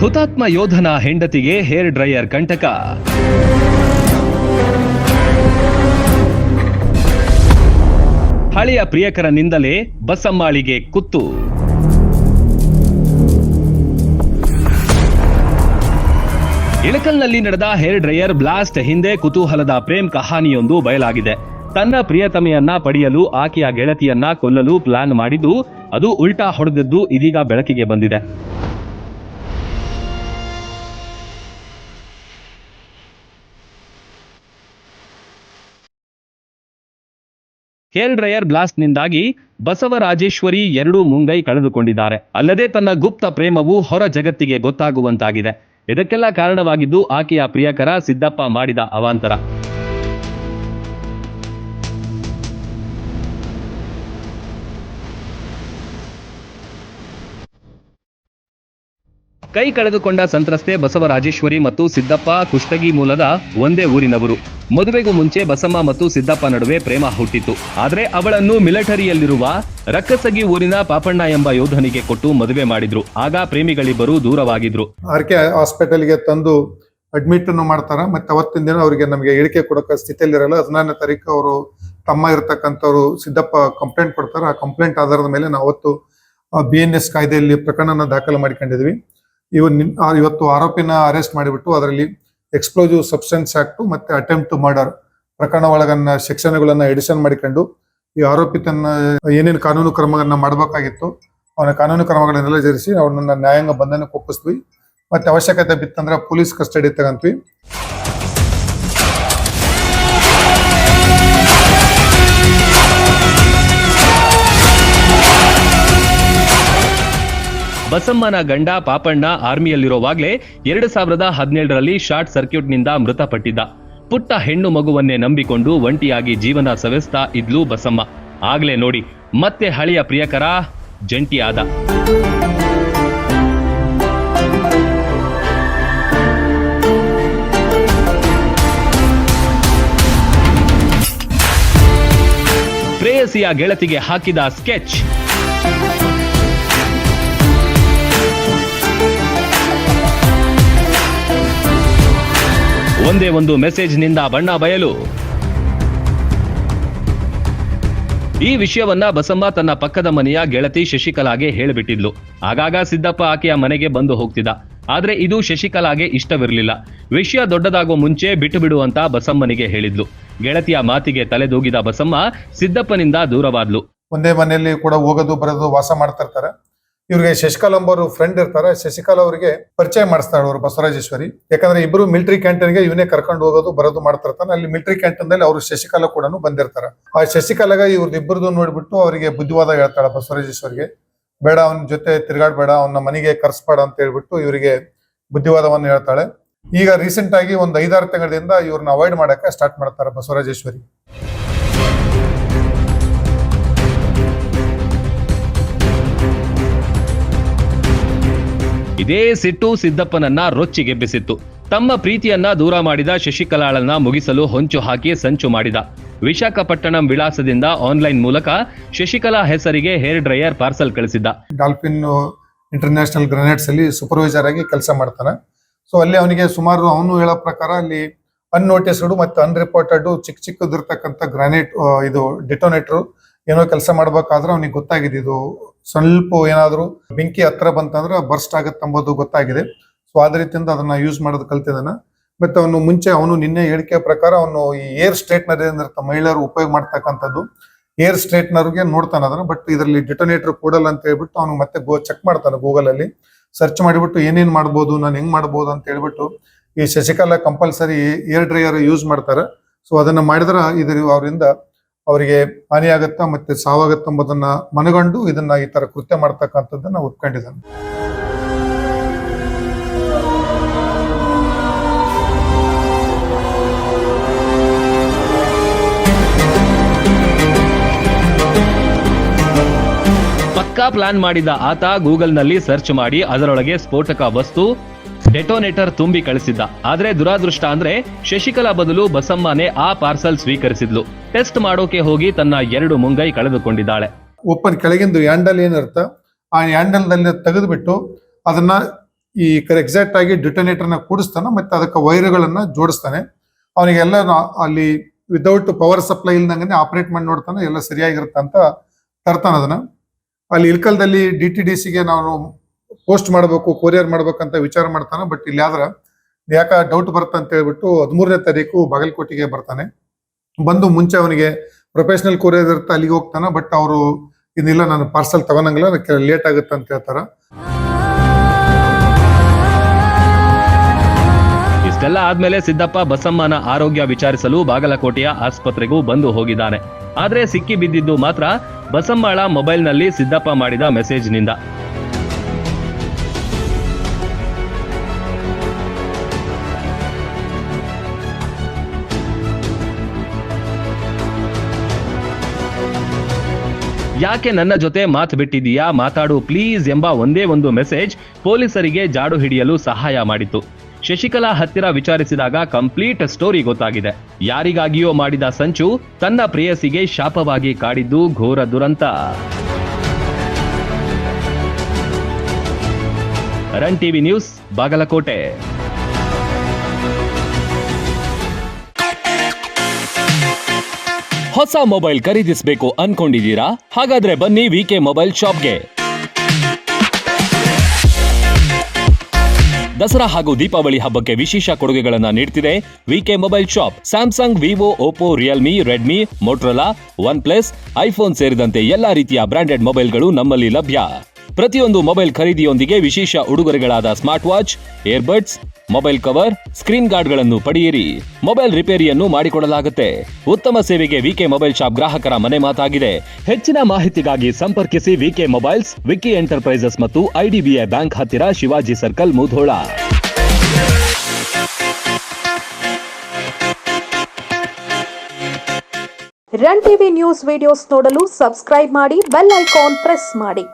ಹುತಾತ್ಮ ಯೋಧನ ಹೆಂಡತಿಗೆ ಹೇರ್ ಡ್ರೈಯರ್ ಕಂಟಕ. ಹಳೆಯ ಪ್ರಿಯಕರನಿಂದಲೇ ಬಸಮ್ಮಾಳಿಗೆ ಕುತ್ತು. ಇಳಕಲ್ನಲ್ಲಿ ನಡೆದ ಹೇರ್ ಡ್ರೈಯರ್ ಬ್ಲಾಸ್ಟ್ ಹಿಂದೆ ಕುತೂಹಲದ ಪ್ರೇಮ್ ಕಹಾನಿಯೊಂದು ಬಯಲಾಗಿದೆ. ತನ್ನ ಪ್ರಿಯತಮೆಯನ್ನ ಪಡೆಯಲು ಆಕೆಯ ಗೆಳತಿಯನ್ನ ಕೊಲ್ಲಲು ಪ್ಲಾನ್ ಮಾಡಿದ್ದು ಅದು ಉಲ್ಟಾ ಹೊಡೆದದ್ದು ಇದೀಗ ಬೆಳಕಿಗೆ ಬಂದಿದೆ. ಹೇರ್ ಡ್ರೈಯರ್ ಬ್ಲಾಸ್ಟ್ನಿಂದಾಗಿ ಬಸವರಾಜೇಶ್ವರಿ ಎರಡು ಮುಂಗೈ ಕಳೆದುಕೊಂಡಿದ್ದಾರೆ. ಅಲ್ಲದೆ ತನ್ನ ಗುಪ್ತ ಪ್ರೇಮವು ಹೊರ ಜಗತ್ತಿಗೆ ಗೊತ್ತಾಗುವಂತಾಗಿದೆ. ಇದಕ್ಕೆಲ್ಲ ಕಾರಣವಾಗಿದ್ದು ಆಕೆಯ ಪ್ರಿಯಕರ ಸಿದ್ದಪ್ಪ ಮಾಡಿದ ಅವಾಂತರ. ಕೈ ಕಳೆದುಕೊಂಡ ಸಂತ್ರಸ್ತೆ ಬಸವರಾಜೇಶ್ವರಿ ಮತ್ತು ಸಿದ್ದಪ್ಪ ಕುಷ್ಟಗಿ ಮೂಲದ ಒಂದೇ ಊರಿನವರು. ಮದುವೆಗೂ ಮುಂಚೆ ಬಸಮ್ಮ ಮತ್ತು ಸಿದ್ದಪ್ಪ ನಡುವೆ ಪ್ರೇಮ ಹುಟ್ಟಿತ್ತು. ಆದರೆ ಅವಳನ್ನು ಮಿಲಿಟರಿಯಲ್ಲಿರುವ ರಕ್ಕಸಗಿ ಊರಿನ ಪಾಪಣ್ಣ ಎಂಬ ಯೋಧನಿಗೆ ಕೊಟ್ಟು ಮದುವೆ ಮಾಡಿದ್ರು. ಆಗ ಪ್ರೇಮಿಗಳಿಬ್ಬರು ದೂರವಾಗಿದ್ರು. ಆರ್ಕೆ ಹಾಸ್ಪಿಟಲ್ ಹಾಸ್ಪಿಟಲ್ಗೆ ತಂದು ಅಡ್ಮಿಟ್ ಅನ್ನು ಮಾಡ್ತಾರ. ಮತ್ತೆ ಅವತ್ತಿನ ದಿನ ಅವರಿಗೆ ನಮಗೆ ಹೇಳಿಕೆ ಕೊಡೋಕೆ ಸ್ಥಿತಿಯಲ್ಲಿರಲ್ಲ. ಹದಿನಾರನೇ ತಾರೀಕು ಅವರು ತಮ್ಮ ಇರತಕ್ಕಂಥವ್ರು ಸಿದ್ದಪ್ಪ ಕಂಪ್ಲೇಂಟ್ ಕೊಡ್ತಾರೆ. ಆ ಕಂಪ್ಲೇಂಟ್ ಆಧಾರದ ಮೇಲೆ ನಾವು ಅವತ್ತು ಬಿ ಎನ್ ಎಸ್ ಕಾಯ್ದೆಯಲ್ಲಿ ಪ್ರಕರಣನ ದಾಖಲು ಮಾಡಿಕೊಂಡಿದ್ವಿ. ಇವ್ ನಿನ್- ಆ, ಇವತ್ತು ಆರೋಪಿನ ಅರೆಸ್ಟ್ ಮಾಡಿಬಿಟ್ಟು ಅದರಲ್ಲಿ ಎಕ್ಸ್ಪ್ಲೋಸಿವ್ ಸಬ್ಸ್ಟೆನ್ಸ್ ಆಕ್ಟ್ ಮತ್ತೆ ಅಟೆಂಪ್ಟ್ ಮರ್ಡರ್ ಪ್ರಕರಣ ಒಳಗನ್ನ ಸೆಕ್ಷನ್ಗಳನ್ನ ಎಡಿಷನ್ ಮಾಡಿಕೊಂಡು ಈ ಆರೋಪಿ ತನ್ನ ಏನೇನು ಕಾನೂನು ಕ್ರಮಗಳನ್ನ ಮಾಡಬೇಕಾಗಿತ್ತು, ಅವನ ಕಾನೂನು ಕ್ರಮಗಳನ್ನೆಲ್ಲ ಜರಿಸಿ ಅವನನ್ನ ನ್ಯಾಯಾಂಗ ಬಂಧನಕ್ಕೆ ಒಪ್ಪಿಸ್ತೀವಿ ಮತ್ತೆ ಅವಶ್ಯಕತೆ ಬಿತ್ತಂದ್ರೆ ಪೊಲೀಸ್ ಕಸ್ಟಡಿ ತಗಂತೀವಿ. ಬಸಮ್ಮನ ಗಂಡ ಪಾಪಣ್ಣ ಆರ್ಮಿಯಲ್ಲಿರುವಾಗಲೇ ಎರಡು ಸಾವಿರದ ಹದಿನೇಳರಲ್ಲಿ ಶಾರ್ಟ್ ಸರ್ಕ್ಯೂಟ್ನಿಂದ ಮೃತಪಟ್ಟಿದ್ದ. ಪುಟ್ಟ ಹೆಣ್ಣು ಮಗುವನ್ನೇ ನಂಬಿಕೊಂಡು ಒಂಟಿಯಾಗಿ ಜೀವನ ಸವೆಸ್ತಾ ಇದ್ಲು ಬಸಮ್ಮ. ಆಗ್ಲೇ ನೋಡಿ, ಮತ್ತೆ ಹಳೆಯ ಪ್ರಿಯಕರ, ಜಂಟಿಯಾದ. ಪ್ರೇಯಸಿಯ ಗೆಳತಿಗೆ ಹಾಕಿದ ಸ್ಕೆಚ್. ಒಂದೇ ಒಂದು ಮೆಸೇಜ್ನಿಂದ ಬಣ್ಣ ಬಯಲು. ಈ ವಿಷಯವನ್ನ ಬಸಮ್ಮ ತನ್ನ ಪಕ್ಕದ ಮನೆಯ ಗೆಳತಿ ಶಶಿಕಲಾಗೆ ಹೇಳಿಬಿಟ್ಟಿದ್ಲು. ಆಗಾಗ ಸಿದ್ದಪ್ಪ ಆಕೆಯ ಮನೆಗೆ ಬಂದು ಹೋಗ್ತಿದ್ದ. ಆದ್ರೆ ಇದು ಶಶಿಕಲಾಗೆ ಇಷ್ಟವಿರಲಿಲ್ಲ. ವಿಷಯ ದೊಡ್ಡದಾಗೋ ಮುಂಚೆ ಬಿಟ್ಟು ಬಿಡು ಅಂತ ಬಸಮ್ಮನಿಗೆ ಹೇಳಿದ್ಲು. ಗೆಳತಿಯ ಮಾತಿಗೆ ತಲೆದೂಗಿದ ಬಸಮ್ಮ ಸಿದ್ದಪ್ಪನಿಂದ ದೂರವಾದ್ಲು. ಒಂದೇ ಮನೆಯಲ್ಲಿ ಕೂಡ ಹೋಗೋದು, ಬರೋದು, ವಾಸ ಮಾಡ್ತಾ ಇರ್ತಾರೆ ಇವ್ರಿಗೆ ಶಶಿಕಲಾ ಅಂಬೋರು ಫ್ರೆಂಡ್ ಇರ್ತಾರೆ. ಶಶಿಕಲಾ ಅವರಿಗೆ ಪರಿಚಯ ಮಾಡಿಸ್ತಾಳೆ ಅವರು ಬಸವರಾಜೇಶ್ವರಿ. ಯಾಕಂದ್ರೆ ಇಬ್ರು ಮಿಲಿಟರಿ ಕ್ಯಾಂಟೀನ್ಗೆ ಇವನೇ ಕರ್ಕೊಂಡು ಹೋಗೋದು, ಬರೋದು ಮಾಡ್ತಿರ್ತಾನೆ. ಅಲ್ಲಿ ಮಿಲಿಟರಿ ಕ್ಯಾಂಟೀನ್ದಲ್ಲಿ ಅವರು ಶಶಿಕಲಾ ಕೂಡ ಬಂದಿರ್ತಾರೆ. ಆ ಶಶಿಕಲಾಗ ಇವ್ರದ್ದು ಇಬ್ಬರದು ನೋಡ್ಬಿಟ್ಟು ಅವರಿಗೆ ಬುದ್ಧಿವಾದ ಹೇಳ್ತಾಳೆ ಬಸವರಾಜೇಶ್ವರಿಗೆ. ಬೇಡ, ಅವನ ಜೊತೆ ತಿರ್ಗಾಡ್ಬೇಡ, ಅವನ ಮನೆಗೆ ಕರ್ಸ್ಬೇಡ ಅಂತ ಹೇಳ್ಬಿಟ್ಟು ಇವರಿಗೆ ಬುದ್ಧಿವಾದವನ್ನು ಹೇಳ್ತಾಳೆ. ಈಗ ರೀಸೆಂಟ್ ಆಗಿ ಒಂದು ಐದಾರು ತಿಂಗಳಿಂದ ಇವ್ರನ್ನ ಅವಾಯ್ಡ್ ಮಾಡಕ್ಕೆ ಸ್ಟಾರ್ಟ್ ಮಾಡ್ತಾರೆ ಬಸವರಾಜೇಶ್ವರಿ. ಇದೇ ಸಿಟ್ಟು ಸಿದ್ದಪ್ಪನನ್ನ ರೊಚ್ಚಿಗೆಬ್ಬಿಸಿತ್ತು ತಮ್ಮ ಪ್ರೀತಿಯನ್ನ ದೂರ ಮಾಡಿದ ಶಶಿಕಲಾಳನ್ನ ಮುಗಿಸಲು ಹೊಂಚು ಹಾಕಿ ಸಂಚು ಮಾಡಿದ. ವಿಶಾಖಪಟ್ಟಣಂ ವಿಳಾಸದಿಂದ ಆನ್ಲೈನ್ ಮೂಲಕ ಶಶಿಕಲಾ ಹೆಸರಿಗೆ ಹೇರ್ ಡ್ರೈಯರ್ ಪಾರ್ಸಲ್ ಕಳಿಸಿದ್ದ. ಡಾಲ್ಫಿನ್ ಇಂಟರ್ನ್ಯಾಷನಲ್ ಗ್ರನೇಡ್ಸ್ ಅಲ್ಲಿ ಸೂಪರ್ವೈಸರ್ ಆಗಿ ಕೆಲಸ ಮಾಡ್ತಾನೆ. ಸೊ ಅಲ್ಲಿ ಅವನಿಗೆ ಸುಮಾರು ಅವನು ಹೇಳೋ ಪ್ರಕಾರ ಅಲ್ಲಿ ಅನ್ನೋಟಿಸ್ಡ್ ಮತ್ತು ಅನ್ರಿಪೋರ್ಟೆಡ್ ಚಿಕ್ಕ ಚಿಕ್ಕದಿರ್ತಕ್ಕಂಥ ಗ್ರಾನೈಟ್ ಇದು ಡಿಟೋನೇಟರ್ ಏನೋ ಕೆಲಸ ಮಾಡಬೇಕಾದ್ರೆ ಅವನಿಗೆ ಗೊತ್ತಾಗಿದೆ ಇದು ಸ್ವಲ್ಪ ಏನಾದ್ರು ಬೆಂಕಿ ಹತ್ರ ಬಂತಂದ್ರೆ ಬರ್ಸ್ಟ್ ಆಗುತ್ತೆ ಅಂಬೋದು ಗೊತ್ತಾಗಿದೆ. ಸೊ ಅದ ರೀತಿಯಿಂದ ಅದನ್ನ ಯೂಸ್ ಮಾಡೋದು ಕಲ್ತಿದ್ದಾನೆ. ಮತ್ತೆ ಅವನು ಮುಂಚೆ ಅವನು ನಿನ್ನೆ ಹೇಳಿಕೆ ಪ್ರಕಾರ ಅವನು ಈ ಏರ್ ಸ್ಟ್ರೇಟ್ನರ್ ಏನಿರುತ್ತೆ ಮಹಿಳೆಯರು ಉಪಯೋಗ ಮಾಡ್ತಕ್ಕಂಥದ್ದು. ಏರ್ ಸ್ಟ್ರೇಟ್ನರ್ಗೆ ನೋಡ್ತಾನೆ ಅದನ್ನ ಬಟ್ ಇದರಲ್ಲಿ ಡಿಟೋನೇಟರ್ ಕೊಡಲ್ಲ ಅಂತ ಹೇಳ್ಬಿಟ್ಟು ಅವನು ಮತ್ತೆ ಗೋ ಚೆಕ್ ಮಾಡ್ತಾನೆ ಗೂಗಲ್ ಅಲ್ಲಿ ಸರ್ಚ್ ಮಾಡಿಬಿಟ್ಟು ಏನೇನ್ ಮಾಡ್ಬೋದು, ನಾನು ಹೆಂಗ್ ಮಾಡ್ಬೋದು ಅಂತ ಹೇಳ್ಬಿಟ್ಟು ಈ Shashikala compulsory hair dryer use ಮಾಡ್ತಾರೆ. ಸೊ ಅದನ್ನ ಮಾಡಿದ್ರೆ ಇದ್ರ ಅವರಿಂದ ಅವರಿಗೆ ಹಾನಿಯಾಗತ್ತಾ ಮತ್ತೆ ಸಾವಾಗತ್ತ ಎಂಬುದನ್ನ ಮನಗಂಡು ಇದನ್ನ ಈ ತರ ಕೃತ್ಯ ಮಾಡ್ತಕ್ಕಂಥದ್ದನ್ನ ಒಪ್ಕೊಂಡಿದ್ದಾನೆ. ಪಕ್ಕಾ ಪ್ಲಾನ್ ಮಾಡಿದ ಆತ ಗೂಗಲ್ನಲ್ಲಿ ಸರ್ಚ್ ಮಾಡಿ ಅದರೊಳಗೆ ಸ್ಫೋಟಕ ವಸ್ತು ಡೆಟೋನೇಟರ್ ತುಂಬಿ ಕಳಿಸಿದ್ದ. ಆದ್ರೆ ದುರಾದೃಷ್ಟ ಅಂದ್ರೆ ಶಶಿಕಲಾ ಬದಲು ಬಸಮ್ಮನೆ ಆ ಪಾರ್ಸಲ್ ಸ್ವೀಕರಿಸಿದ್ಲು. ಟೆಸ್ಟ್ ಮಾಡೋಕೆ ಹೋಗಿ ತನ್ನ ಎರಡು ಮುಂಗೈ ಕಳೆದುಕೊಂಡಿದ್ದಾಳೆ. ಓಪನ್ ಕೆಳಗಿಂದು ಹ್ಯಾಂಡಲ್ ಏನಿರುತ್ತ, ಆ ಹ್ಯಾಂಡಲ್ ದಲ್ಲಿ ತೆಗೆದುಬಿಟ್ಟು ಅದನ್ನ ಈ ಎಕ್ಸಾಕ್ಟ್ ಆಗಿ ಡಿಟೋನೇಟರ್ನ ಕೂಡಿಸ್ತಾನೆ, ಮತ್ತೆ ಅದಕ್ಕೆ ವೈರುಗಳನ್ನ ಜೋಡಿಸ್ತಾನೆ. ಅವನಿಗೆಲ್ಲ ಅಲ್ಲಿ ವಿತೌಟ್ ಪವರ್ ಸಪ್ಲೈ ಇಲ್ದಂಗೆ ಆಪರೇಟ್ ಮಾಡಿ ನೋಡ್ತಾನೆ, ಎಲ್ಲ ಸರಿಯಾಗಿರುತ್ತೆ ಅಂತ ತರ್ತಾನೆ ಅದನ್ನ. ಅಲ್ಲಿ ಇಲ್ಕಲ್ದಲ್ಲಿ ಡಿ ಟಿ ಡಿ ಸಿಗೆ ನಾವು ಪೋಸ್ಟ್ ಮಾಡಬೇಕು, ಕೊರಿಯರ್ ಮಾಡ್ಬೇಕಂತ ವಿಚಾರ ಮಾಡ್ತಾನೆ, ಬಟ್ ಇಲ್ಲಿ ಆದ್ರ ಯಾಕ ಡೌಟ್ ಬರುತ್ತೆ ಅಂತ ಹೇಳ್ಬಿಟ್ಟು ಹದಿಮೂರನೇ ತಾರೀಕು ಬಾಗಲಕೋಟೆಗೆ ಬರ್ತಾನೆ. ಬಂದು ಮುಂಚೆ ಅವನಿಗೆ ಪ್ರೊಫೆಷನಲ್ ಕೊರಿಯರ್ ಇರುತ್ತೆ, ಅಲ್ಲಿಗೆ ಹೋಗ್ತಾನೆ, ಬಟ್ ಅವರು ಇನ್ನಿಲ್ಲ, ನಾನು ಪಾರ್ಸಲ್ ತಗೊಳಂಗಿಲ್ಲ ಲೇಟ್ ಆಗುತ್ತೆ ಅಂತ ಹೇಳ್ತಾರ. ಇಷ್ಟೆಲ್ಲ ಆದ್ಮೇಲೆ ಸಿದ್ದಪ್ಪ ಬಸಮ್ಮನ ಆರೋಗ್ಯ ವಿಚಾರಿಸಲು ಬಾಗಲಕೋಟೆಯ ಆಸ್ಪತ್ರೆಗೂ ಬಂದು ಹೋಗಿದ್ದಾನೆ. ಆದ್ರೆ ಸಿಕ್ಕಿ ಬಿದ್ದಿದ್ದು ಮಾತ್ರ ಬಸಮ್ಮಳ ಮೊಬೈಲ್ನಲ್ಲಿ ಸಿದ್ದಪ್ಪ ಮಾಡಿದ ಮೆಸೇಜ್ನಿಂದ ಯಾಕೆ ನನ್ನ ಜೊತೆ ಮಾತು ಬಿಟ್ಟಿದೀಯಾ ಮಾತಾಡು ಪ್ಲೀಸ್ ಎಂಬ ಒಂದೇ ಒಂದು ಮೆಸೇಜ್ ಪೊಲೀಸರಿಗೆ ಜಾಡು ಹಿಡಿಯಲು ಸಹಾಯ ಮಾಡಿತು. ಶಶಿಕಲಾ ಹತ್ತಿರ ವಿಚಾರಿಸಿದಾಗ ಕಂಪ್ಲೀಟ್ ಸ್ಟೋರಿ ಗೊತ್ತಾಗಿದೆ. ಯಾರಿಗಾಗಿಯೋ ಮಾಡಿದ ಸಂಚು ತನ್ನ ಪ್ರೇಯಸಿಗೆ ಶಾಪವಾಗಿ ಕಾಡಿದ್ದು ಘೋರ ದುರಂತ. Run TV news Bagalkot. ಹೊಸ ಮೊಬೈಲ್ ಖರೀದಿಸಬೇಕು ಅನ್ಕೊಂಡಿದ್ದೀರಾ? ಹಾಗಾದ್ರೆ ಬನ್ನಿ ವಿಕೆ ಮೊಬೈಲ್ ಶಾಪ್ಗೆ. ದಸರಾ ಹಾಗೂ ದೀಪಾವಳಿ ಹಬ್ಬಕ್ಕೆ ವಿಶೇಷ ಕೊಡುಗೆಗಳನ್ನ ನೀಡ್ತಿದೆ VK mobile shop. Samsung, Vivo Oppo Realme, Redmi, Motorola OnePlus iPhone ಸೇರಿದಂತೆ ಎಲ್ಲಾ ರೀತಿಯ ಬ್ರಾಂಡೆಡ್ ಮೊಬೈಲ್ಗಳು ನಮ್ಮಲ್ಲಿ ಲಭ್ಯ. ಪ್ರತಿಯೊಂದು ಮೊಬೈಲ್ ಖರೀದಿಯೊಂದಿಗೆ ವಿಶೇಷ ಉಡುಗೊರೆಗಳಾದ smart watch, earbuds mobile cover, screen ಗಾರ್ಡ್ಗಳನ್ನು ಪಡೆಯಿರಿ. ಮೊಬೈಲ್ ರಿಪೇರಿಯನ್ನು ಮಾಡಿಕೊಡಲಾಗುತ್ತೆ. ಉತ್ತಮ ಸೇವೆಗೆ ವಿಕೆ ಮೊಬೈಲ್ ಶಾಪ್ ಗ್ರಾಹಕರ ಮನೆ ಮಾತಾಗಿದೆ. ಹೆಚ್ಚಿನ ಮಾಹಿತಿಗಾಗಿ ಸಂಪರ್ಕಿಸಿ ವಿಕೆ ಮೊಬೈಲ್ಸ್, ವಿಕಿ ಎಂಟರ್ಪ್ರೈಸಸ್ ಮತ್ತು ಐಡಿಬಿಐ ಬ್ಯಾಂಕ್ ಹತ್ತಿರ Shivaji circle Mudhol. Run TV news videos ನೋಡಲು ಸಬ್ಸ್ಕ್ರೈಬ್ ಮಾಡಿ, ಬೆಲ್ ಐಕಾನ್ ಪ್ರೆಸ್ ಮಾಡಿ.